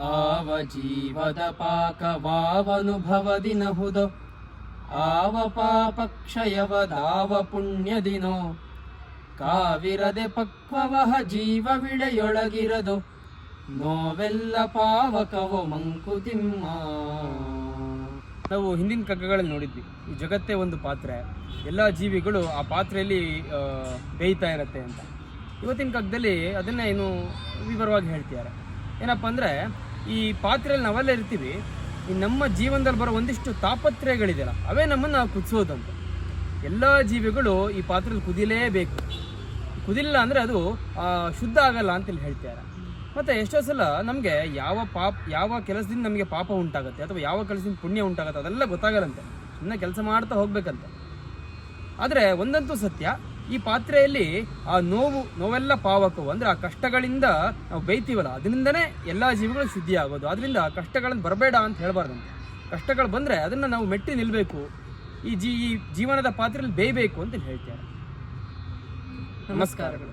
ಆವ ಜೀವದ ಪಾಕವಾವನುಭವದಿ ನಹುದೋ ಆವ ಪಾಪಕ್ಷಯವದಾವ ಪುಣ್ಯದಿನೋ ಕಾವಿರದೆ ಪಕ್ವವಹ ಜೀವವಿಳೆಯೊಳಗಿರದು. ನೋವೆಲ್ಲ ಪಾವಕವೋ ಮಂಕುತಿಮ್ಮ. ನಾವು ಹಿಂದಿನ ಕಗ್ಗಗಳಲ್ಲಿ ನೋಡಿದ್ವಿ. ಈ ಜಗತ್ತೇ ಒಂದು ಪಾತ್ರೆ. ಎಲ್ಲ ಜೀವಿಗಳು ಆ ಪಾತ್ರೆಯಲ್ಲಿ ಬೇಯ್ತಾ ಇರತ್ತೆ ಅಂತ. ಇವತ್ತಿನ ಕಗ್ಗದಲ್ಲಿ ಅದನ್ನೇ ಏನು ವಿವರವಾಗಿ ಹೇಳ್ತಿದ್ದಾರೆ. ಏನಪ್ಪ ಅಂದರೆ ಈ ಪಾತ್ರೆಯಲ್ಲಿ ನಾವೆಲ್ಲ ಇರ್ತೀವಿ, ಈ ನಮ್ಮ ಜೀವನದಲ್ಲಿ ಬರೋ ಒಂದಿಷ್ಟು ತಾಪತ್ರಯಗಳಿದೆಯಲ್ಲ, ಅವೇ ನಮ್ಮನ್ನು ಕುದಿಸೋದಂತ. ಎಲ್ಲ ಜೀವಿಗಳು ಈ ಪಾತ್ರೆಯಲ್ಲಿ ಕುದಿಲೇಬೇಕು. ಕುದಿಲಿಲ್ಲ ಅಂದರೆ ಅದು ಶುದ್ಧ ಆಗಲ್ಲ ಅಂತೇಳಿ ಹೇಳ್ತಾರೆ ಮತ್ತು ಎಷ್ಟೋ ಸಲ ನಮಗೆ ಯಾವ ಪಾಪ, ಯಾವ ಕೆಲಸದಿಂದ ನಮಗೆ ಪಾಪ ಉಂಟಾಗುತ್ತೆ, ಅಥವಾ ಯಾವ ಕೆಲಸದಿಂದ ಪುಣ್ಯ ಉಂಟಾಗುತ್ತೆ, ಅದೆಲ್ಲ ಗೊತ್ತಾಗಲ್ಲಂತೆ. ಸುಮ್ಮನೆ ಕೆಲಸ ಮಾಡ್ತಾ ಹೋಗ್ಬೇಕಂತೆ. ಆದರೆ ಒಂದಂತೂ ಸತ್ಯ ಈ ಪಾತ್ರೆಯಲ್ಲಿ ಆ ನೋವು, ನೋವೆಲ್ಲ ಪಾವಕವು ಅಂದ್ರೆ ಆ ಕಷ್ಟಗಳಿಂದ ನಾವು ಬೈತೀವಲ್ಲ ಅದರಿಂದನೇ ಎಲ್ಲ ಜೀವಿಗಳು ಶುದ್ಧಿ ಆಗೋದು ಅದರಿಂದ ಕಷ್ಟಗಳನ್ನು ಬರಬೇಡ ಅಂತ ಹೇಳಬಾರ್ದಂತೆ ಕಷ್ಟಗಳು ಬಂದರೆ ಅದನ್ನು ನಾವು ಮೆಟ್ಟಿ ನಿಲ್ಲಬೇಕು ಈ ಜೀ, ಈ ಜೀವನದ ಪಾತ್ರೆಯಲ್ಲಿ ಬೇಯಬೇಕು ಅಂತ ಹೇಳ್ತಾರೆ ನಮಸ್ಕಾರಗಳು.